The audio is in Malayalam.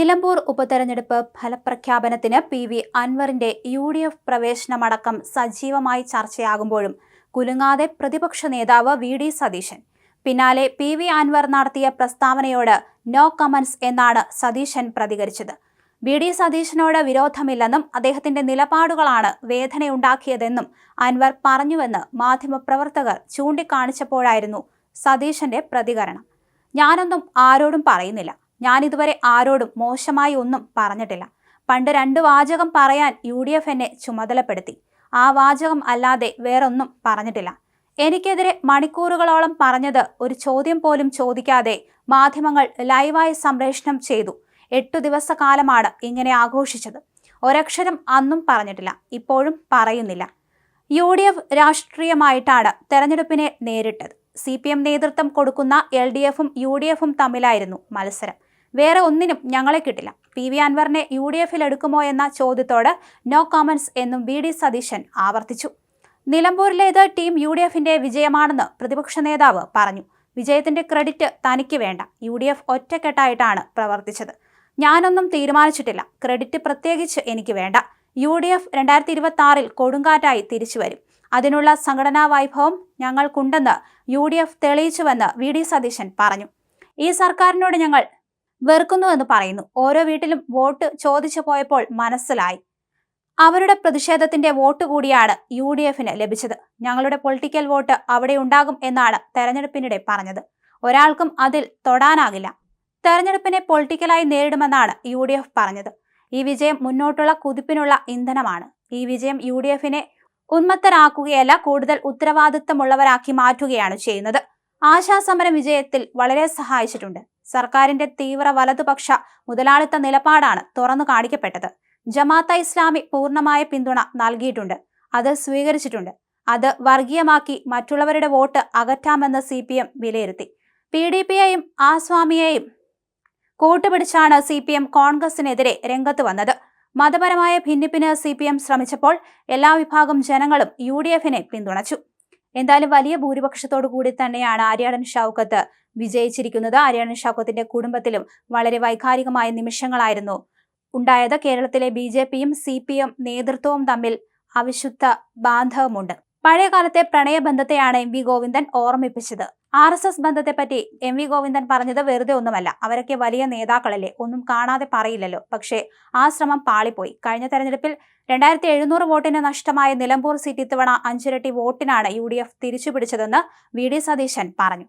നിലമ്പൂർ ഉപതെരഞ്ഞെടുപ്പ് ഫലപ്രഖ്യാപനത്തിന് പി വി അൻവറിന്റെ യു ഡി എഫ് പ്രവേശനമടക്കം സജീവമായി ചർച്ചയാകുമ്പോഴും കുലുങ്ങാതെ പ്രതിപക്ഷ നേതാവ് വി ഡി സതീശൻ. പിന്നാലെ പി വി അൻവർ നടത്തിയ പ്രസ്താവനയോട് നോ കമന്റ്സ് എന്നാണ് സതീശൻ പ്രതികരിച്ചത്. വി ഡി സതീശനോട് വിരോധമില്ലെന്നും അദ്ദേഹത്തിന്റെ നിലപാടുകളാണ് വേദനയുണ്ടാക്കിയതെന്നും അൻവർ പറഞ്ഞുവെന്ന് മാധ്യമപ്രവർത്തകർ ചൂണ്ടിക്കാണിച്ചപ്പോഴായിരുന്നു സതീശന്റെ പ്രതികരണം. ഞാനൊന്നും ആരോടും പറയുന്നില്ല. ഞാൻ ഇതുവരെ ആരോടും മോശമായി ഒന്നും പറഞ്ഞിട്ടില്ല. പണ്ട് രണ്ട് വാചകം പറയാൻ യു ഡി എഫ് എന്നെ ചുമതലപ്പെടുത്തി. ആ വാചകം അല്ലാതെ വേറൊന്നും പറഞ്ഞിട്ടില്ല. എനിക്കെതിരെ മണിക്കൂറുകളോളം പറഞ്ഞത് ഒരു ചോദ്യം പോലും ചോദിക്കാതെ മാധ്യമങ്ങൾ ലൈവായി സംപ്രേഷണം ചെയ്തു. എട്ടു ദിവസക്കാലമാണ് ഇങ്ങനെ ആഘോഷിച്ചത്. ഒരക്ഷരം അന്നും പറഞ്ഞിട്ടില്ല. ഇപ്പോഴും പറയുന്നില്ല. യു ഡി എഫ് രാഷ്ട്രീയമായിട്ടാണ് തെരഞ്ഞെടുപ്പിനെ നേരിട്ടത്. സി പി എം നേതൃത്വം കൊടുക്കുന്ന എൽ ഡി എഫും യു ഡി എഫും തമ്മിലായിരുന്നു മത്സരം. വേറെ ഒന്നിനും ഞങ്ങളെ കിട്ടില്ല. പി വി അൻവറിനെ യു ഡി എഫിൽ എടുക്കുമോ എന്ന ചോദ്യത്തോട് നോ കോമൻസ് എന്നും വി ഡി സതീശൻ ആവർത്തിച്ചു. നിലമ്പൂരിലേത് ടീം യു ഡി എഫിന്റെ വിജയമാണെന്ന് പ്രതിപക്ഷ നേതാവ് പറഞ്ഞു. വിജയത്തിന്റെ ക്രെഡിറ്റ് തനിക്ക് വേണ്ട. യു ഡി എഫ് ഒറ്റക്കെട്ടായിട്ടാണ് പ്രവർത്തിച്ചത്. ഞാനൊന്നും തീരുമാനിച്ചിട്ടില്ല. ക്രെഡിറ്റ് പ്രത്യേകിച്ച് എനിക്ക് വേണ്ട. യു ഡി എഫ് രണ്ടായിരത്തി ഇരുപത്തി ആറിൽ കൊടുങ്കാറ്റായി തിരിച്ചു വരും. അതിനുള്ള സംഘടനാ വൈഭവം ഞങ്ങൾക്കുണ്ടെന്ന് യു ഡി എഫ് തെളിയിച്ചുവെന്ന് വി ഡി സതീശൻ പറഞ്ഞു. ഈ സർക്കാരിനോട് ഞങ്ങൾ വെറുക്കുന്നുവെന്ന് പറയുന്നു. ഓരോ വീട്ടിലും വോട്ട് ചോദിച്ചു പോയപ്പോൾ മനസ്സിലായി. അവരുടെ പ്രതിഷേധത്തിന്റെ വോട്ട് കൂടിയാണ് യു ഡി എഫിന് ലഭിച്ചത്. ഞങ്ങളുടെ പൊളിറ്റിക്കൽ വോട്ട് അവിടെ ഉണ്ടാകും എന്നാണ് തെരഞ്ഞെടുപ്പിനിടെ പറഞ്ഞത്. ഒരാൾക്കും അതിൽ തൊടാനാകില്ല. തെരഞ്ഞെടുപ്പിനെ പൊളിറ്റിക്കലായി നേരിടുമെന്നാണ് യു ഡി എഫ് പറഞ്ഞത്. ഈ വിജയം മുന്നോട്ടുള്ള കുതിപ്പിനുള്ള ഇന്ധനമാണ്. ഈ വിജയം യു ഡി എഫിനെ ഉന്മത്തരാക്കുകയല്ല കൂടുതൽ ഉത്തരവാദിത്തമുള്ളവരാക്കി മാറ്റുകയാണ് ചെയ്യുന്നത്. ആശാസമര വിജയത്തിൽ വളരെ സഹായിച്ചിട്ടുണ്ട്. സർക്കാരിന്റെ തീവ്ര വലതുപക്ഷ മുതലാളിത്ത നിലപാടാണ് തുറന്നു കാണിക്കപ്പെട്ടത്. ജമാഅത്ത ഇസ്ലാമി പൂർണമായ പിന്തുണ നൽകിയിട്ടുണ്ട്. അത് സ്വീകരിച്ചിട്ടുണ്ട്. അത് വർഗീയമാക്കി മറ്റുള്ളവരുടെ വോട്ട് അകറ്റാമെന്ന് സി പി എം വിലയിരുത്തി. പി ഡി പിയെയും ആസ്വാമിയെയും കൂട്ടുപിടിച്ചാണ് സി പി എം കോൺഗ്രസിനെതിരെ രംഗത്ത് വന്നത്. മതപരമായ ഭിന്നിപ്പിന് സി പി എം ശ്രമിച്ചപ്പോൾ എല്ലാ വിഭാഗം ജനങ്ങളും യു ഡി എഫിനെ പിന്തുണച്ചു. എന്തായാലും വലിയ ഭൂരിപക്ഷത്തോടു കൂടി തന്നെയാണ് ആര്യാടൻ ഷൗക്കത്ത് വിജയിച്ചിരിക്കുന്നത്. ആര്യാടൻ ഷൗക്കത്തിന്റെ കുടുംബത്തിലും വളരെ വൈകാരികമായ നിമിഷങ്ങളായിരുന്നു ഉണ്ടായത്. കേരളത്തിലെ ബി ജെ പിയും സി പി എം നേതൃത്വവും തമ്മിൽ അവിശുദ്ധ ബാന്ധവമുണ്ട്. പഴയ പ്രണയ പ്രണയബന്ധത്തെയാണ് എം വി ഗോവിന്ദൻ ഓർമ്മിപ്പിച്ചത്. ആർ എസ് എസ് ബന്ധത്തെപ്പറ്റി എം വി ഗോവിന്ദൻ പറഞ്ഞത് വെറുതെ ഒന്നുമല്ല. അവരൊക്കെ വലിയ നേതാക്കളല്ലേ? ഒന്നും കാണാതെ പറയില്ലല്ലോ. പക്ഷേ ആ ശ്രമം പാളിപ്പോയി. കഴിഞ്ഞ തെരഞ്ഞെടുപ്പിൽ രണ്ടായിരത്തി എഴുന്നൂറ് വോട്ടിന് നഷ്ടമായ നിലമ്പൂർ സീറ്റ് ഇത്തവണ അഞ്ചിരട്ടി വോട്ടിനാണ് യു ഡി എഫ് തിരിച്ചുപിടിച്ചതെന്ന് വി ഡി സതീശൻ പറഞ്ഞു.